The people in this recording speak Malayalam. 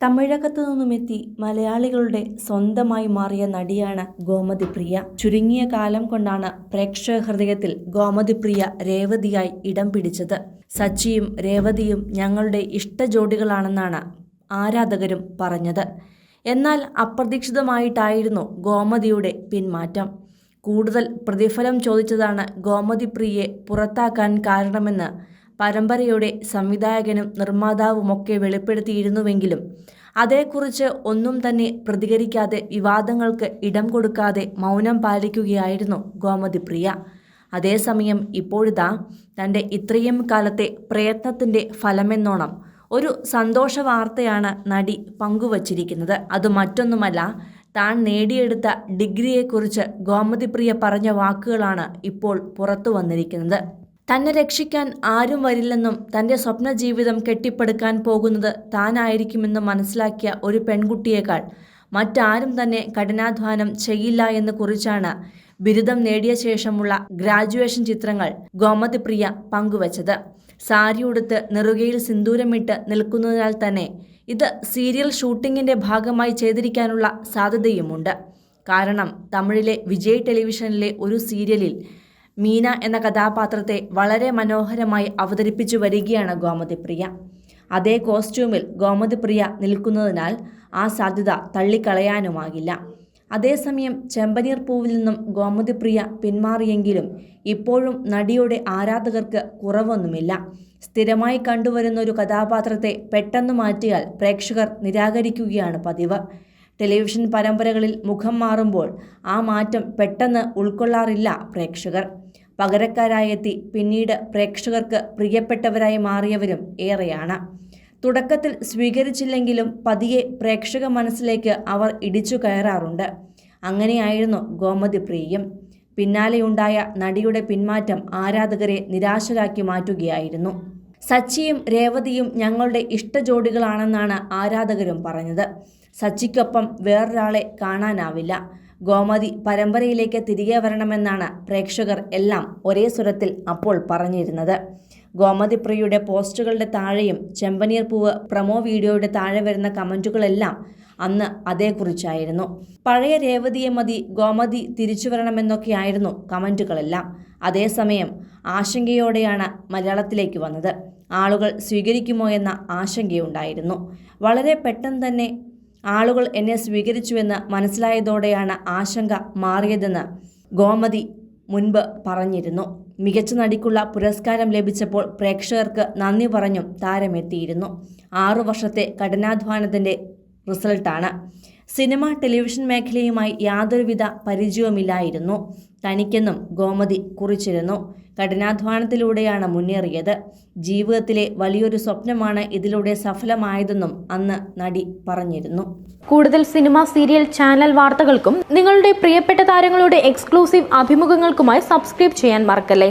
തമിഴകത്തു നിന്നുമെത്തി മലയാളികളുടെ സ്വന്തമായി മാറിയ നടിയാണ് ഗോമതി പ്രിയ. ചുരുങ്ങിയ കാലം കൊണ്ടാണ് പ്രേക്ഷക ഹൃദയത്തിൽ ഗോമതി പ്രിയ രേവതിയായി ഇടം പിടിച്ചത്. സച്ചിയും രേവതിയും ഞങ്ങളുടെ ഇഷ്ട ജോഡികളാണെന്നാണ് ആരാധകരും പറഞ്ഞത്. എന്നാൽ അപ്രതീക്ഷിതമായിട്ടായിരുന്നു ഗോമതിയുടെ പിന്മാറ്റം. കൂടുതൽ പ്രതിഫലം ചോദിച്ചതാണ് ഗോമതി പ്രിയെ പുറത്താക്കാൻ കാരണമെന്ന് പരമ്പരയുടെ സംവിധായകനും നിർമ്മാതാവുമൊക്കെ വെളിപ്പെടുത്തിയിരുന്നുവെങ്കിലും അതേക്കുറിച്ച് ഒന്നും തന്നെ പ്രതികരിക്കാതെ വിവാദങ്ങൾക്ക് ഇടം കൊടുക്കാതെ മൗനം പാലിക്കുകയായിരുന്നു ഗോമതി പ്രിയ. അതേസമയം ഇപ്പോഴിതാ തന്റെ ഇത്രയും കാലത്തെ പ്രയത്നത്തിന്റെ ഫലമെന്നോണം ഒരു സന്തോഷ വാർത്തയാണ് നടി പങ്കുവച്ചിരിക്കുന്നത്. അത് മറ്റൊന്നുമല്ല താൻ നേടിയെടുത്ത ഡിഗ്രിയെക്കുറിച്ച് ഗോമതി പ്രിയ പറഞ്ഞ വാക്കുകളാണ് ഇപ്പോൾ പുറത്തു വന്നിരിക്കുന്നത് തന്നെ രക്ഷിക്കാൻ ആരും വരില്ലെന്നും തന്റെ സ്വപ്ന ജീവിതം കെട്ടിപ്പടുക്കാൻ പോകുന്നത് താനായിരിക്കുമെന്ന് മനസ്സിലാക്കിയ ഒരു പെൺകുട്ടിയേക്കാൾ. മറ്റാരും തന്നെ കഠിനാധ്വാനം ചെയ്യില്ല എന്ന് കുറിച്ചാണ് ബിരുദം നേടിയ ശേഷമുള്ള ഗ്രാജുവേഷൻ ചിത്രങ്ങൾ ഗോമതി പ്രിയ പങ്കുവച്ചത്. സാരി ഉടുത്ത് നെറുകയിൽ സിന്ദൂരമിട്ട് നിൽക്കുന്നതിനാൽ തന്നെ ഇത് സീരിയൽ ഷൂട്ടിങ്ങിന്റെ ഭാഗമായി ചെയ്തിരിക്കാനുള്ള സാധ്യതയുമുണ്ട്. കാരണം തമിഴിലെ വിജയ് ടെലിവിഷനിലെ ഒരു സീരിയലിൽ മീന എന്ന കഥാപാത്രത്തെ വളരെ മനോഹരമായി അവതരിപ്പിച്ചു വരികയാണ് ഗോമതിപ്രിയ അതേ കോസ്റ്റ്യൂമിൽ ഗോമതിപ്രിയ നിൽക്കുന്നതിനാൽ ആ സാധ്യത തള്ളിക്കളയാനുമാകില്ല. അതേസമയം ചെമ്പനീർ പൂവിൽ നിന്നും ഗോമതിപ്രിയ പിന്മാറിയെങ്കിലും ഇപ്പോഴും നടിയുടെ ആരാധകർക്ക് കുറവൊന്നുമില്ല. സ്ഥിരമായി കണ്ടുവരുന്ന ഒരു കഥാപാത്രത്തെ പെട്ടെന്ന് മാറ്റിയാൽ പ്രേക്ഷകർ നിരാകരിക്കുകയാണ് പതിവ്. ടെലിവിഷൻ പരമ്പരകളിൽ മുഖം മാറുമ്പോൾ ആ മാറ്റം പെട്ടെന്ന് ഉൾക്കൊള്ളാറില്ല പ്രേക്ഷകർ. പകരക്കാരായെത്തി. പിന്നീട് പ്രേക്ഷകർക്ക് പ്രിയപ്പെട്ടവരായി മാറിയവരും ഏറെയാണ്. തുടക്കത്തിൽ സ്വീകരിച്ചില്ലെങ്കിലും പതിയെ പ്രേക്ഷക മനസ്സിലേക്ക് അവർ ഇടിച്ചു കയറാറുണ്ട്. അങ്ങനെയായിരുന്നു ഗോമതി പ്രിയയും പിന്നാലെയുണ്ടായ നടിയുടെ പിന്മാറ്റം ആരാധകരെ നിരാശരാക്കി മാറ്റുകയായിരുന്നു. സച്ചിയും രേവതിയും ഞങ്ങളുടെ ഇഷ്ട ജോഡികളാണെന്നാണ് ആരാധകരും പറഞ്ഞത്. സച്ചിക്കൊപ്പം വേറൊരാളെ കാണാനാവില്ല. ഗോമതി പരമ്പരയിലേക്ക് തിരികെ വരണമെന്നാണ് പ്രേക്ഷകർ എല്ലാം ഒരേ സ്വരത്തിൽ അപ്പോൾ പറഞ്ഞിരുന്നത്. ഗോമതി പ്രിയയുടെ പോസ്റ്റുകളുടെ താഴെയും ചെമ്പനീർ പൂവ് പ്രമോ വീഡിയോയുടെ താഴെ വരുന്ന കമന്റുകളെല്ലാം അന്ന് അതേക്കുറിച്ചായിരുന്നു. പഴയ രേവതിയെ മതി ഗോമതി തിരിച്ചു വരണമെന്നൊക്കെയായിരുന്നു കമന്റുകളെല്ലാം അതേസമയം ആശങ്കയോടെയാണ് മലയാളത്തിലേക്ക് വന്നത്. ആളുകൾ സ്വീകരിക്കുമോ എന്ന ആശങ്കയുണ്ടായിരുന്നു. വളരെ പെട്ടെന്ന് തന്നെ ആളുകൾ എന്നെ സ്വീകരിച്ചുവെന്ന് മനസ്സിലായതോടെയാണ് ആശങ്ക മാറിയതെന്ന് ഗോമതി മുൻപ് പറഞ്ഞിരുന്നു. മികച്ച നടിക്കുള്ള പുരസ്കാരം ലഭിച്ചപ്പോൾ പ്രേക്ഷകർക്ക് നന്ദി പറഞ്ഞും താരമെത്തിയിരുന്നു. ആറു വർഷത്തെ കഠിനാധ്വാനത്തിന്റെ റിസൾട്ടാണ്. സിനിമ ടെലിവിഷൻ മേഖലയുമായി യാതൊരുവിധ പരിചയവുമില്ലായിരുന്നു. തനിക്കെന്നും ഗോമതി കുറിച്ചിരുന്നു. കഠിനാധ്വാനത്തിലൂടെയാണ് മുന്നേറിയത്. ജീവിതത്തിലെ വലിയൊരു സ്വപ്നമാണ് ഇതിലൂടെ സഫലമായതെന്നും അന്ന് നടി പറഞ്ഞിരുന്നു. കൂടുതൽ സിനിമ സീരിയൽ ചാനൽ വാർത്തകൾക്കും നിങ്ങളുടെ പ്രിയപ്പെട്ട താരങ്ങളുടെ എക്സ്ക്ലൂസീവ് അഭിമുഖങ്ങൾക്കുമായി സബ്സ്ക്രൈബ് ചെയ്യാൻ മറക്കല്ലേ?